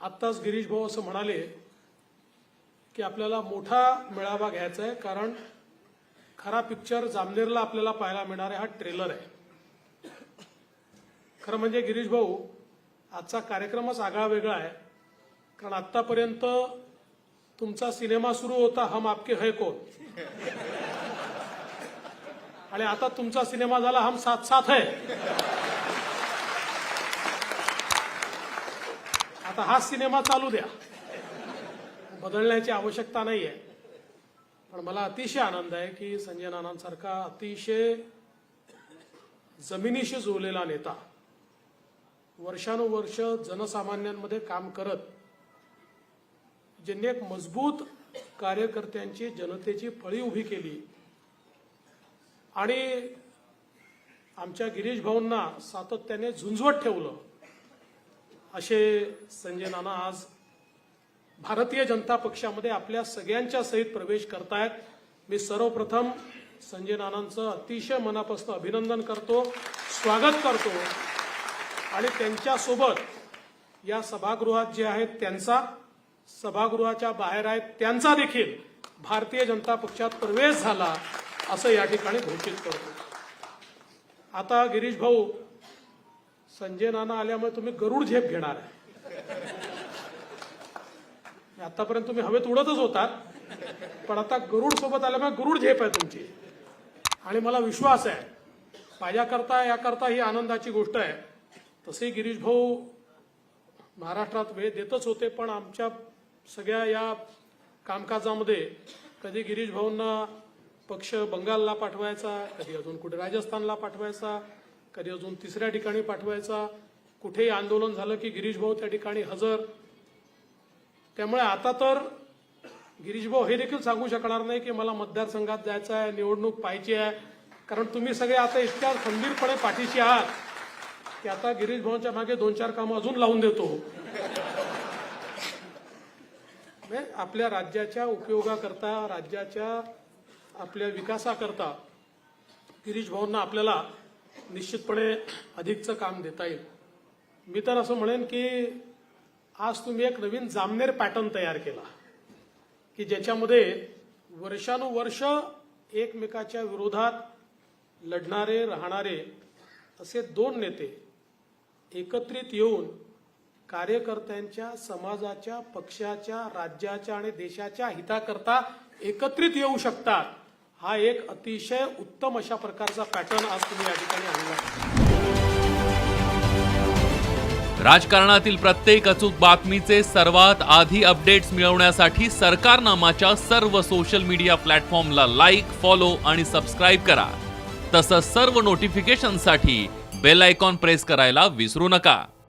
आत्ताच गिरीश भाऊ असं म्हणाले की आपल्याला मोठा मेळावा घ्यायचा आहे कारण खरा पिक्चर जामनेरला आपल्याला पाहायला मिळणार आहे हा ट्रेलर आहे. खरं म्हणजे गिरीश भाऊ आजचा कार्यक्रमच आगळा वेगळा आहे कारण आत्तापर्यंत तुमचा सिनेमा सुरू होता हम आपके है कोण? आणि आता तुमचा सिनेमा झाला हम साथ साथ है. आता हा सिनेमा चालू द्या. बदलण्याची आवश्यकता नाही आहे पण मला अतिशय आनंद आहे की संजय नानांसारखा अतिशय जमिनीशी जुळलेला नेता वर्षानुवर्ष जनसामान्यांमध्ये काम करत ज्यांनी एक मजबूत कार्यकर्त्यांची जनतेची फळी उभी केली. आणि आमच्या गिरीश भाऊंना सातत्याने झुंजवत ठेवलं. असे संजय नाना आज भारतीय जनता पक्षामध्ये आपल्या सगळ्यांच्या सहित प्रवेश करतायत. मी सर्वप्रथम संजय नानांचं अतिशय मनापासून अभिनंदन करतो स्वागत करतो. आणि त्यांच्यासोबत या सभागृहात जे आहेत त्यांचा सभागृहाच्या बाहेर आहेत त्यांचा देखील भारतीय जनता पक्षात प्रवेश झाला असं या ठिकाणी घोषित करतो. आता गिरीश भाऊ संजय नाना आल्यामुळे तुम्ही गरुड झेप घेणार. आहे आतापर्यंत तुम्ही हवेत उडतच होतात. पण आता गरुड सोबत आल्यामुळे गरुड झेप आहे तुमची. आणि मला विश्वास आहे माझ्याकरता याकरता ही आनंदाची गोष्ट आहे. तसे गिरीश भाऊ महाराष्ट्रात वेळ देतच होते पण आमच्या सगळ्या या कामकाजामध्ये कधी गिरीश भाऊंना पक्ष बंगालला पाठवायचा कधी अजून कुठे राजस्थानला पाठवायचा कधी अजून तिसऱ्या ठिकाणी पाठवायचा? कुठेही आंदोलन झालं की गिरीश भाऊ त्या ठिकाणी हजर? त्यामुळे आता तर गिरीश भाऊ हे देखील सांगू शकणार नाही की मला मतदारसंघात जायचं आहे निवडणूक पाहायची आहे. कारण तुम्ही सगळे आता इतक्या खंबीरपणे पाठीशी आहात की आता गिरीश भाऊंच्या मागे दोन चार कामं अजून लावून देतो. म्हणजे आपल्या राज्याच्या उपयोगाकरता राज्याच्या आपल्या विकासाकरता गिरीश भाऊंना आपल्याला निश्चितपणे अधिकचं काम देता येईल. मी तर असं म्हणेन की आज तुम्ही एक नवीन जामनेर पॅटर्न तयार केला की ज्याच्यामध्ये वर्षानुवर्ष एकमेकाच्या विरोधात लढणारे राहणारे असे दोन नेते एकत्रित येऊन कार्यकर्त्यांच्या समाजाच्या पक्षाच्या राज्याच्या आणि देशाच्या हिताकरता एकत्रित येऊ शकतात. हा एक अतिशय उत्तम अशा प्रकारचा पॅटर्न आज तुम्ही या ठिकाणी आणला. राजकारणातील प्रत्येक अचूक बातमीचे सर्वात आधी अपडेट्स मिळवण्यासाठी सरकारनामाच्या सर्व सोशल मीडिया प्लॅटफॉर्मला लाईक फॉलो आणि सबस्क्राईब करा. तसंच सर्व नोटिफिकेशनसाठी बेल आयकॉन प्रेस करायला विसरू नका.